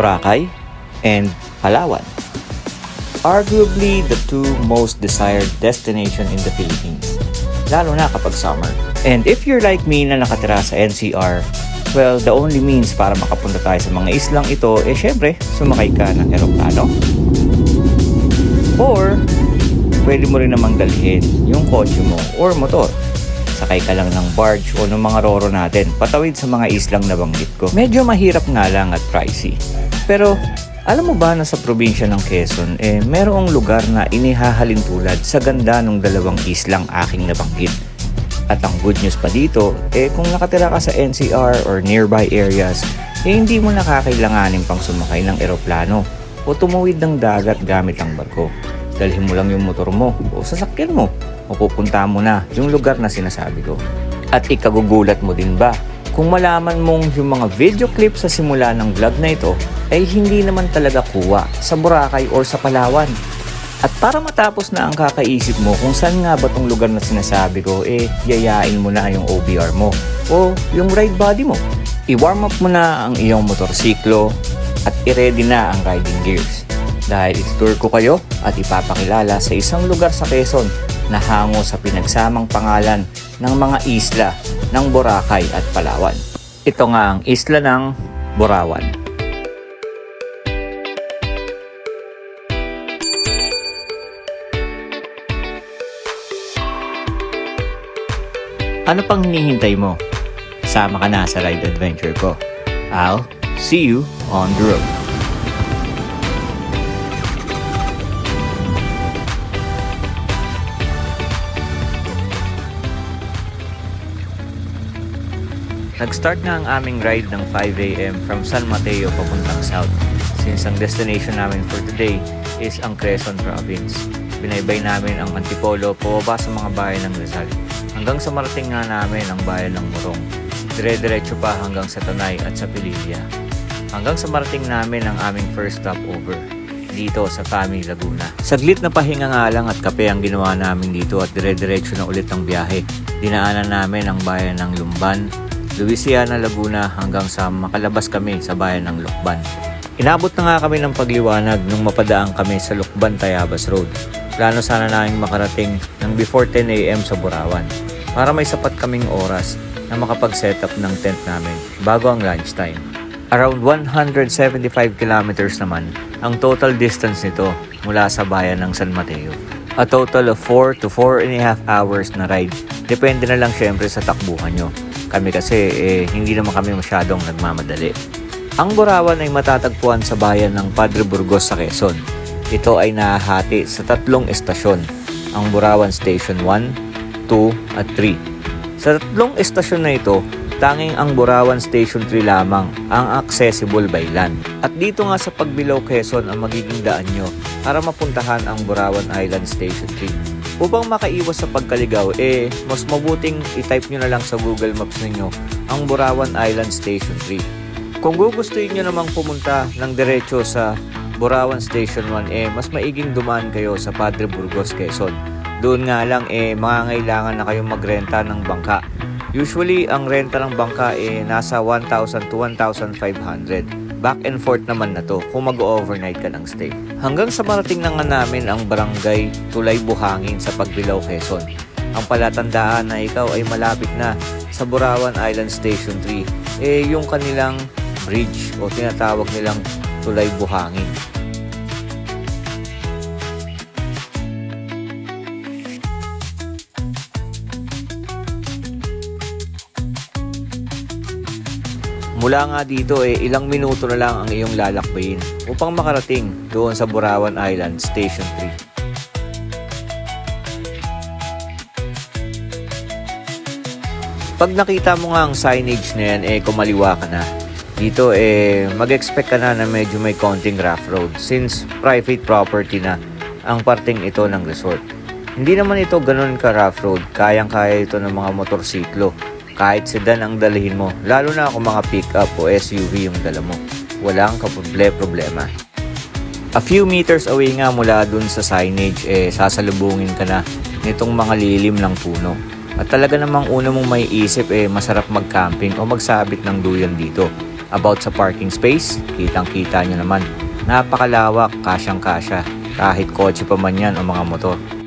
Boracay, and Palawan. Arguably the two most desired destination in the Philippines, lalo na kapag summer. And if you're like me na nakatira sa NCR, well, the only means para makapunta tayo sa mga islang ito, eh syempre, sumakay ka ng eroplano. Or, pwede mo rin namang dalhin yung kotse mo or motor. Sakay ka lang ng barge o ng mga roro natin patawid sa mga islang nabanggit ko. Medyo mahirap nga lang at pricey. Pero alam mo ba na sa probinsya ng Quezon, eh merong lugar na inihahalin tulad sa ganda ng dalawang islang aking nabanggit. At ang good news pa dito, eh kung nakatira ka sa NCR or nearby areas, eh hindi mo nakakailanganin pang sumakay ng eroplano o tumuwid ng dagat gamit ang barko. Dalhin mo lang yung motor mo o sasakyan mo o pupunta mo na yung lugar na sinasabi ko. At ikagugulat mo din ba kung malaman mong yung mga video clip sa simula ng vlog na ito ay hindi naman talaga kuha sa Boracay or sa Palawan. At para matapos na ang kakaisip mo kung saan nga ba tong lugar na sinasabi ko, eh, yayain mo na yung OBR mo o yung ride body mo. I-warm up mo na ang iyong motorsiklo at i-ready na ang riding gears. Dahil itutur ko kayo at ipapakilala sa isang lugar sa Quezon na hango sa pinagsamang pangalan ng mga isla ng Boracay at Palawan. Ito nga ang isla ng Borawan. Ano pang hinihintay mo? Sama ka na sa ride adventure ko. I'll see you on the road. Nag-start na ang aming ride ng 5am from San Mateo papuntang south since ang destination namin for today is ang Quezon Province. Binaybay namin ang Antipolo pababa sa mga bayan ng Rizal hanggang sa marating nga namin ang bayan ng Morong. Dire-diretso pa hanggang sa Tanay at sa Pililla. Hanggang sa marating namin ang aming first stopover dito sa Fami Laguna. Saglit na pahinga nga lang at kape ang ginawa namin dito at dire-diretso na ulit ang biyahe. Dinaanan namin ang bayan ng Lumban, Louisiana, Laguna hanggang sa makalabas kami sa bayan ng Lukban. Inabot na nga kami ng pagliwanag nung mapadaan kami sa Lukban, Tayabas Road. Plano sana namin makarating ng before 10am sa Burawan para may sapat kaming oras na makapag-setup ng tent namin bago ang lunchtime. Around 175 kilometers naman ang total distance nito mula sa bayan ng San Mateo. A total of 4 to 4 and a half hours na ride. Depende na lang syempre sa takbuhan nyo. Kami kasi eh, hindi naman kami masyadong nagmamadali. Ang Borawan ay matatagpuan sa bayan ng Padre Burgos sa Quezon. Ito ay nahahati sa tatlong estasyon, ang Borawan Station 1, 2 at 3. Sa tatlong estasyon na ito, tanging ang Borawan Station 3 lamang ang accessible by land. At dito nga sa Pagbilao Quezon ang magiging daan nyo para mapuntahan ang Borawan Island Station 3. Upang makaiwas sa pagkaligaw, eh, mas mabuting i-type nyo na lang sa Google Maps ninyo ang Borawan Island Station 3. Kung gugustuhin nyo namang pumunta ng diretso sa Borawan Station 1, eh, mas maiging dumaan kayo sa Padre Burgos, Quezon. Doon nga lang, eh, mangangailangan na kayong magrenta ng bangka. Usually, ang renta ng bangka eh nasa 1,000 to 1,500. Back and forth naman na to kung mag-overnight ka ng stay. Hanggang sa marating na nga namin ang barangay Tulay Buhangin sa Pagbilao, Quezon. Ang palatandaan na ikaw ay malapit na sa Burawan Island Station 3, eh yung kanilang bridge o tinatawag nilang Tulay Buhangin. Mula nga dito eh ilang minuto na lang ang iyong lalakbayin upang makarating doon sa Burawan Island Station 3. Pag nakita mo nga ang signage na yan, eh kumaliwa ka na. Dito eh mag-expect ka na na medyo may konting rough road since private property na ang parting ito ng resort. Hindi naman ito ganun ka rough road, kayang-kaya ito ng mga motorsiklo. Kahit sedan ang dalhin mo, lalo na kung mga pick-up o SUV yung dala mo. Walang kaproble-problema. A few meters away nga mula dun sa signage, eh sasalubungin ka na nitong mga lilim ng puno. At talaga namang una mong may isip eh masarap mag-camping o magsabit ng duyan dito. About sa parking space, kitang-kita nyo naman. Napakalawak, kasyang-kasya. Kahit kotse pa man yan o mga motor.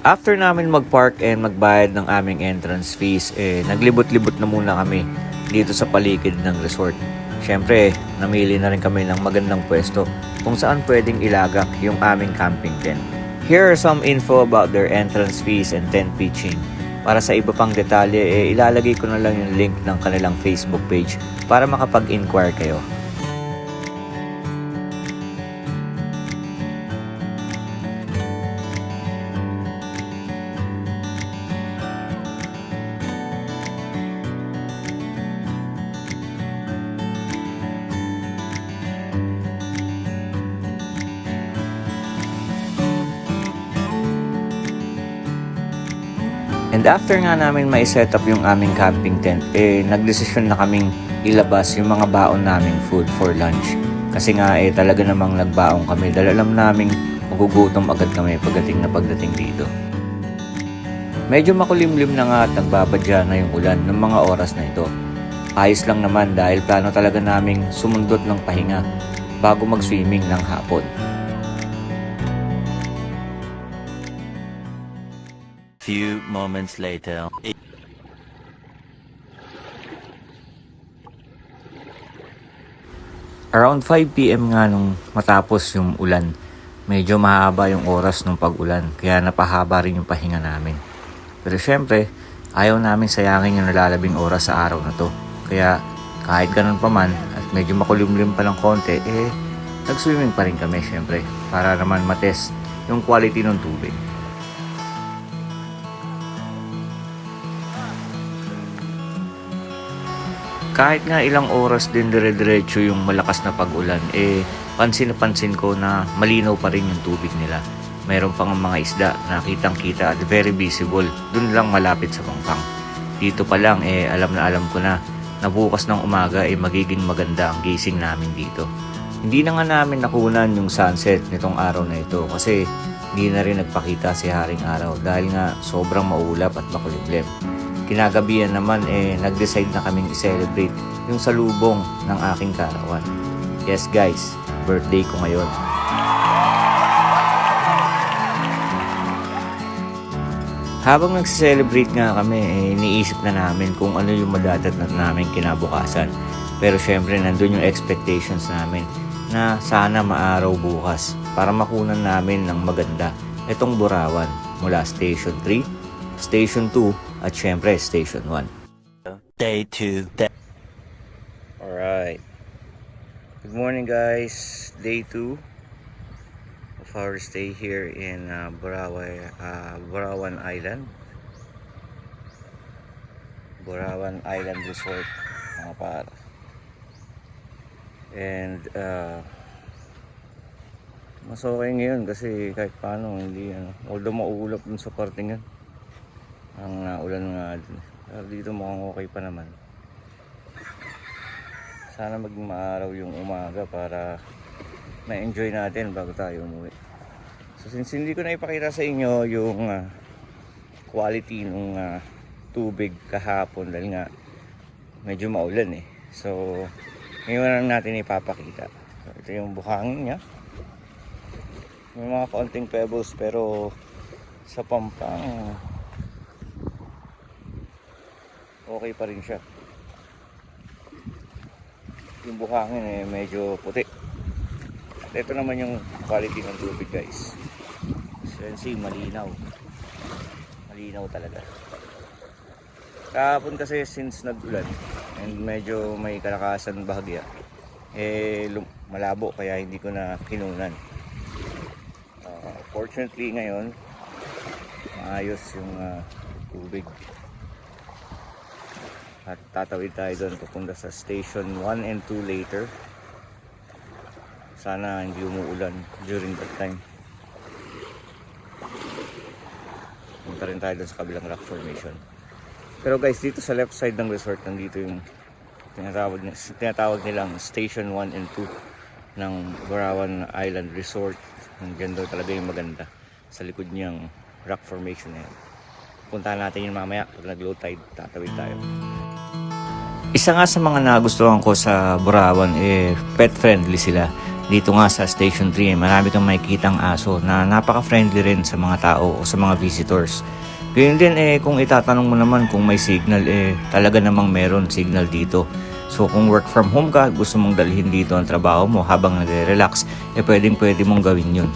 After namin mag-park and magbayad ng aming entrance fees, eh, naglibot-libot na muna kami dito sa paligid ng resort. Siyempre, namili na rin kami ng magandang pwesto kung saan pwedeng ilagak yung aming camping tent. Here are some info about their entrance fees and tent pitching. Para sa iba pang detalye, eh, ilalagay ko na lang yung link ng kanilang Facebook page para makapag-inquire kayo. And after nga namin may set up yung aming camping tent, eh nagdesisyon na kaming ilabas yung mga baon naming food for lunch. Kasi nga eh talaga namang nagbaong kami dahil alam naming magugutom agad kami pagdating na pagdating dito. Medyo makulimlim na nga at nagbabadya na yung ulan ng mga oras na ito. Ayos lang naman dahil plano talaga naming sumundot ng pahinga bago mag-swimming ng hapon. Few moments later. Around 5pm nga nung matapos yung ulan, medyo mahaba yung oras ng pag-ulan kaya napahaba rin yung pahinga namin. Pero syempre, ayaw namin sayangin yung nalalabing oras sa araw na to. Kaya kahit ganun pa man at medyo makulimlim pa lang konti, eh nag-swimming pa rin kami syempre para naman matest yung quality ng tubig. Kahit nga ilang oras din dire-diretso yung malakas na pag-ulan, eh pansin na pansin ko na malinaw pa rin yung tubig nila. Mayroon pang mga isda na kitang kita at very visible, dun lang malapit sa pangpang. Dito pa lang eh alam na alam ko na na bukas ng umaga ay eh, magiging maganda ang gising namin dito. Hindi na nga namin nakunan yung sunset nitong araw na ito kasi hindi na rin nagpakita si Haring Araw dahil nga sobrang maulap at makulimlim kinagabihan naman eh nag-decide na kaming i-celebrate yung salubong ng aking karawan. Yes guys, birthday ko ngayon. Habang nag-celebrate nga kami, eh, iniisip na namin kung ano yung madadatnan namin kinabukasan. Pero syempre, nandun yung expectations namin na sana maaraw bukas para makunan namin ng maganda itong Burawan mula Station 3, Station 2 at syempre Station 1. Day two. Day Alright. Good morning guys. Day 2 of our stay here in uh, Burawan, uh, Burawan Island. Burawan Island Resort mga par. And uh, mas okay ngayon kasi kahit paano hindi ano, although maulap dun sa parting yan ang naulan nga dun. Pero dito mukhang okay pa naman. Sana maging maaraw yung umaga para ma-enjoy natin bago tayo umuwi. So since hindi ko na ipakita sa inyo yung ah, quality ng tubig kahapon dahil nga medyo maulan eh. So ngayon lang natin ipapakita. So, ito yung buhangin niya. May mga konting pebbles pero sa pampang okay pa rin siya. Yung buhangin eh medyo puti. At ito naman yung quality ng tubig guys. So yan see malinaw. Malinaw talaga. Kahapon kasi since nag-ulan and medyo may kalakasan bahagya eh malabo kaya hindi ko na kinunan. Uh, fortunately ngayon maayos yung uh, tubig at tatawid tayo doon papunta sa station 1 and 2 later. Sana hindi umuulan during that time. Punta rin tayo doon sa kabilang rock formation. Pero guys dito sa left side ng resort nandito yung tinatawag, tinatawag nilang station 1 and 2 ng Borawan Island Resort. Ang ganda talaga yung maganda sa likod niyang rock formation na yan. Puntahan natin yun mamaya. Pag nag-low tide, tatawid tayo. Isa nga sa mga nagustuhan ko sa Burawan, eh, pet friendly sila. Dito nga sa Station 3, eh, marami kang makikitang aso na napaka-friendly rin sa mga tao o sa mga visitors. Ganyan din eh, kung itatanong mo naman kung may signal, eh, talaga namang meron signal dito. So kung work from home ka, gusto mong dalhin dito ang trabaho mo habang nagre-relax, eh pwedeng pwede mong gawin yun.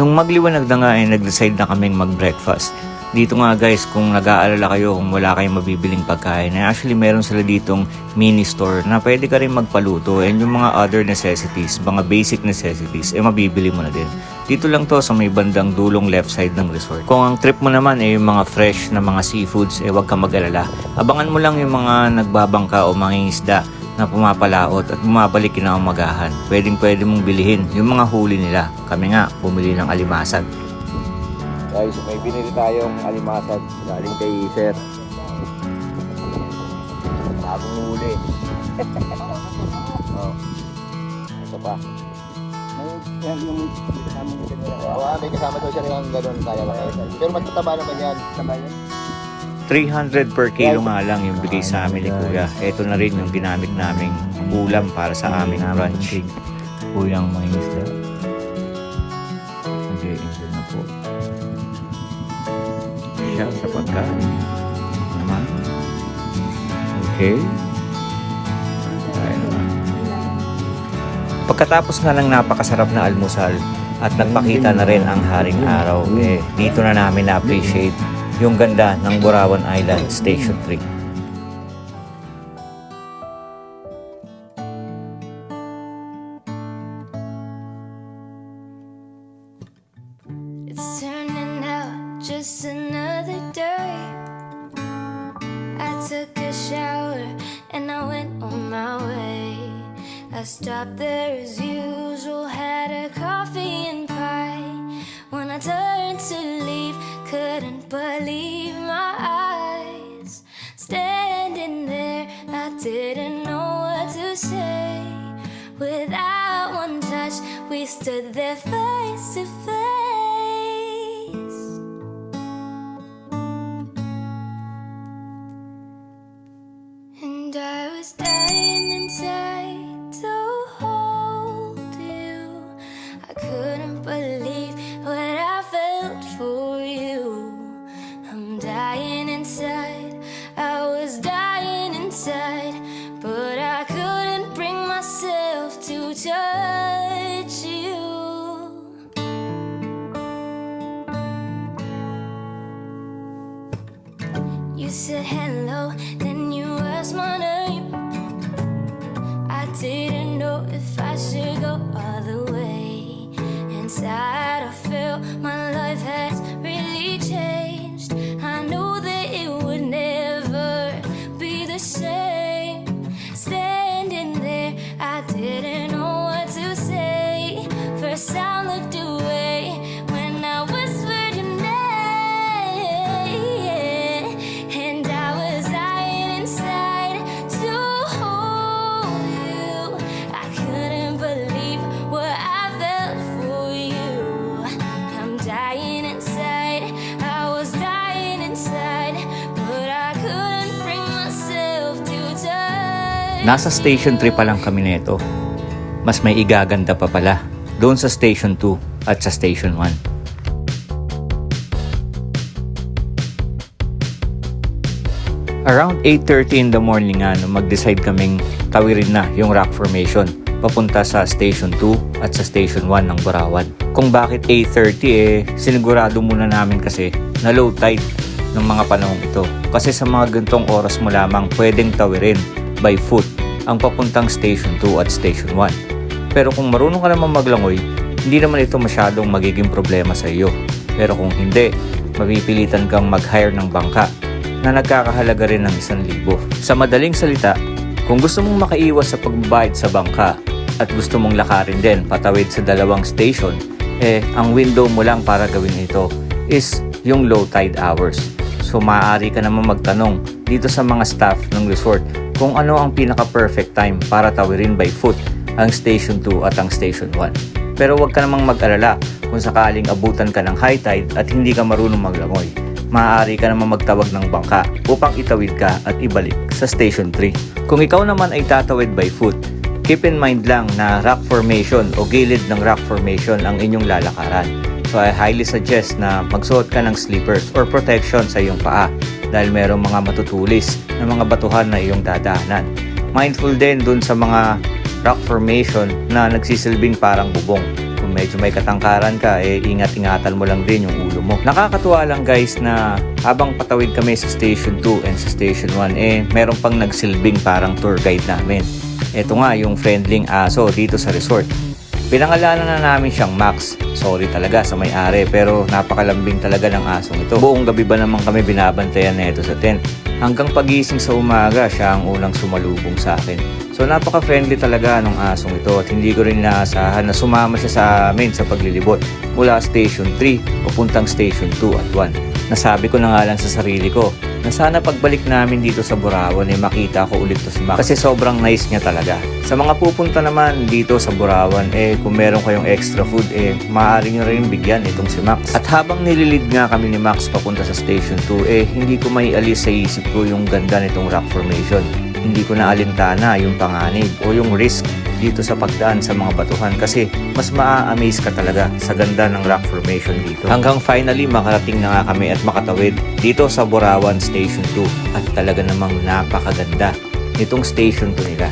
Nung magliwanag na nga ay nag-decide na kaming mag-breakfast. Dito nga guys, kung nag-aalala kayo kung wala kayong mabibiling pagkain, eh, actually meron sila ditong mini store na pwede ka rin magpaluto and yung mga other necessities, mga basic necessities, eh mabibili mo na din. Dito lang to sa may bandang dulong left side ng resort. Kung ang trip mo naman ay yung mga fresh na mga seafoods, eh wag ka mag-alala. Abangan mo lang yung mga nagbabangka o mga isda na pumapalaot at bumabalik kinaumagahan. Pwedeng pwede mong bilhin yung mga huli nila. Kami nga, bumili ng alimasag. Guys, may binili tayong alimasag galing kay Sir. Bagong huli. oh. Ito pa. Oo, may kasama daw siya ng ganun kaya ba? Pero matataba naman yan. Yan. 300 per kilo nga lang yung bigay sa amin ni Kuya. Ito na rin yung ginamit naming ulam para sa aming brunch. Kuyang mga isda. Siya sa pagkain. Naman. Okay. Pagkatapos nga ng napakasarap na almusal at nagpakita na rin ang haring araw, eh, dito na namin na-appreciate yung ganda ng Burawan Island Station 3. There as usual, had a coffee and pie. When I turned to leave, couldn't believe my eyes. Standing there, I didn't know what to say. Without one touch, we stood there face to face. Nasa Station 3 pa lang kami nito. Mas may igaganda pa pala doon sa Station 2 at sa Station 1. Around 8.30 in the morning nga nung mag-decide kaming tawirin na yung rock formation papunta sa Station 2 at sa Station 1 ng Burawan. Kung bakit 8.30 eh, sinigurado muna namin kasi na low tide ng mga panahong ito. Kasi sa mga gantong oras mo lamang pwedeng tawirin by foot ang papuntang Station 2 at Station 1. Pero kung marunong ka naman maglangoy, hindi naman ito masyadong magiging problema sa iyo. Pero kung hindi, mapipilitan kang mag-hire ng bangka na nagkakahalaga rin ng 1,000. Sa madaling salita, kung gusto mong makaiwas sa pagbabayad sa bangka at gusto mong lakarin din patawid sa dalawang station, eh ang window mo lang para gawin ito is yung low tide hours. So maaari ka naman magtanong dito sa mga staff ng resort kung ano ang pinaka-perfect time para tawirin by foot ang Station 2 at ang Station 1. Pero huwag ka namang mag-alala Kung sakaling abutan ka ng high tide at hindi ka marunong maglangoy, maaari ka naman magtawag ng bangka upang itawid ka at ibalik sa Station 3. Kung ikaw naman ay tatawid by foot, keep in mind lang na rock formation o gilid ng rock formation ang inyong lalakaran. So I highly suggest na magsuot ka ng slippers or protection sa iyong paa dahil merong mga matutulis na mga batuhan na iyong dadaanan. Mindful din dun sa mga rock formation na nagsisilbing parang bubong. Kung medyo may katangkaran ka, eh ingat-ingatan mo lang din yung ulo mo. Nakakatuwa lang guys na habang patawid kami sa Station 2 and sa Station 1, eh meron pang nagsilbing parang tour guide namin. Ito nga yung friendling aso dito sa resort. Pinangalanan na namin siyang Max. Sorry talaga sa may-ari pero napakalambing talaga ng asong ito. Buong gabi ba naman kami binabantayan na ito sa tent. Hanggang pagising sa umaga, siya ang unang sumalubong sa akin. So napaka-friendly talaga ng asong ito at hindi ko rin inaasahan na sumama siya sa amin sa paglilibot mula Station 3 papuntang Station 2 at 1. Nasabi ko na nga lang sa sarili ko na sana pagbalik namin dito sa Burawan eh makita ko ulit to si Max kasi sobrang nice niya talaga. Sa mga pupunta naman dito sa Burawan eh kung meron kayong extra food eh maaari nyo rin bigyan itong si Max. At habang nililid nga kami ni Max papunta sa Station 2 eh hindi ko may alis sa isip ko yung ganda nitong rock formation. Hindi ko na alintana yung panganib o yung risk dito sa pagdaan sa mga batuhan kasi mas maa-amaze ka talaga sa ganda ng rock formation dito. Hanggang finally makarating na nga kami at makatawid dito sa Borawan Station 2 at talaga namang napakaganda nitong Station 2 nila.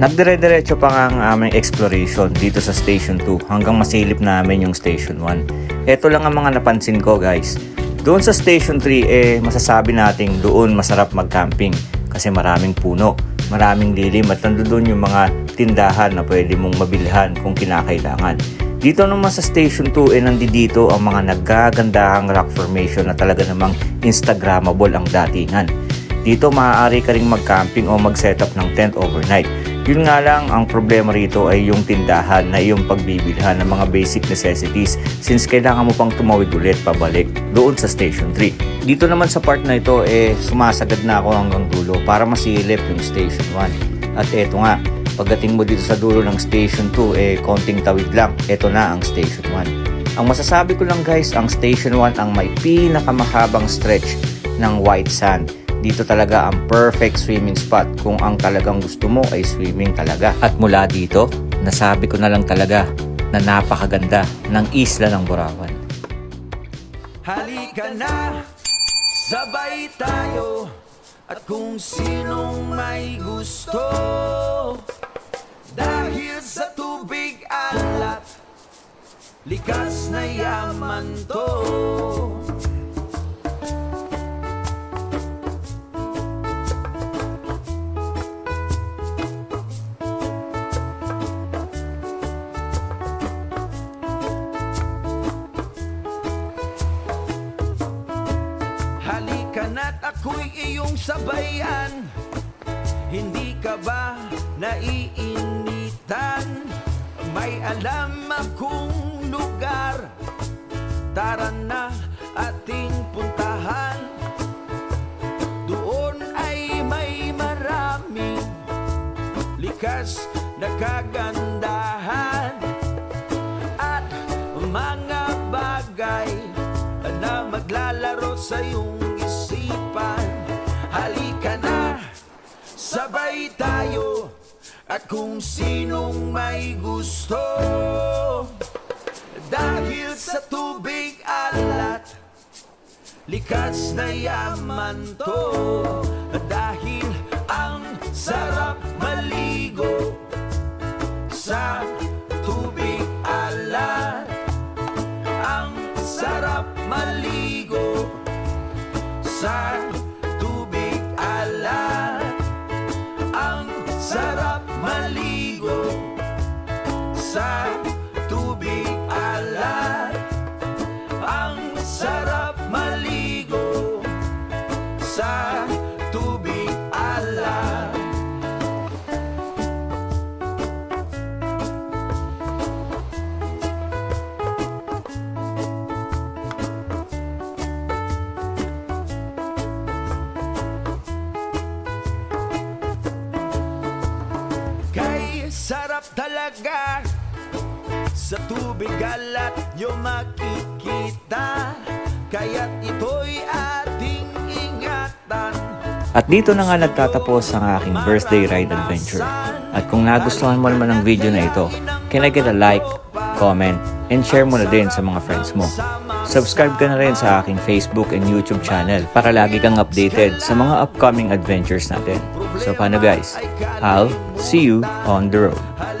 Nagdire-diretso pa nga ang aming exploration dito sa Station 2 hanggang masilip namin yung Station 1. Ito lang ang mga napansin ko guys. Doon sa Station 3 eh masasabi nating doon masarap mag-camping kasi maraming puno, maraming lilim at nandoon yung mga tindahan na pwede mong mabilhan kung kinakailangan. Dito naman sa Station 2 eh nandito ang mga nagagandahang rock formation na talaga namang Instagrammable ang datingan. Dito maaari ka ring mag-camping o mag-setup ng tent overnight. Yun nga lang, ang problema rito ay yung tindahan na iyong pagbibilhan ng mga basic necessities since kailangan mo pang tumawid ulit pabalik doon sa Station 3. Dito naman sa part na ito, eh, sumasagad na ako hanggang dulo para masilip yung Station 1. At eto nga, pagdating mo dito sa dulo ng Station 2, eh, konting tawid lang. Eto na ang Station 1. Ang masasabi ko lang guys, ang Station 1 ang may pinakamahabang stretch ng white sand dito talaga ang perfect swimming spot kung ang talagang gusto mo ay swimming talaga. At mula dito, nasabi ko na lang talaga na napakaganda ng isla ng Borawan. Halika na, sabay tayo At kung sinong may gusto Dahil sa tubig alat Likas na yaman to iyong sabayan Hindi ka ba naiinitan? May alam akong lugar. Tara na ating puntahan. Doon ay may maraming Likas na kagandahan. At mga bagay na maglalaro sa iyong Halika na, sabay tayo. At kung sinong may gusto Dahil sa tubig alat Likas na yaman to. Dahil ang sarap maligo Sa tubig alat ang sarap maligo sa tubig sa tubig alat. Ang sarap maligo sa tubig alat. sarap talaga Sa tubig alat nyo makikita Kaya't ito'y ating ingatan At dito na nga nagtatapos ang aking birthday ride adventure. At kung nagustuhan mo naman ang video na ito, can I get a like, comment, and share mo na din sa mga friends mo. Subscribe ka na rin sa aking Facebook and YouTube channel para lagi kang updated sa mga upcoming adventures natin. So paano guys? I'll see you on the road.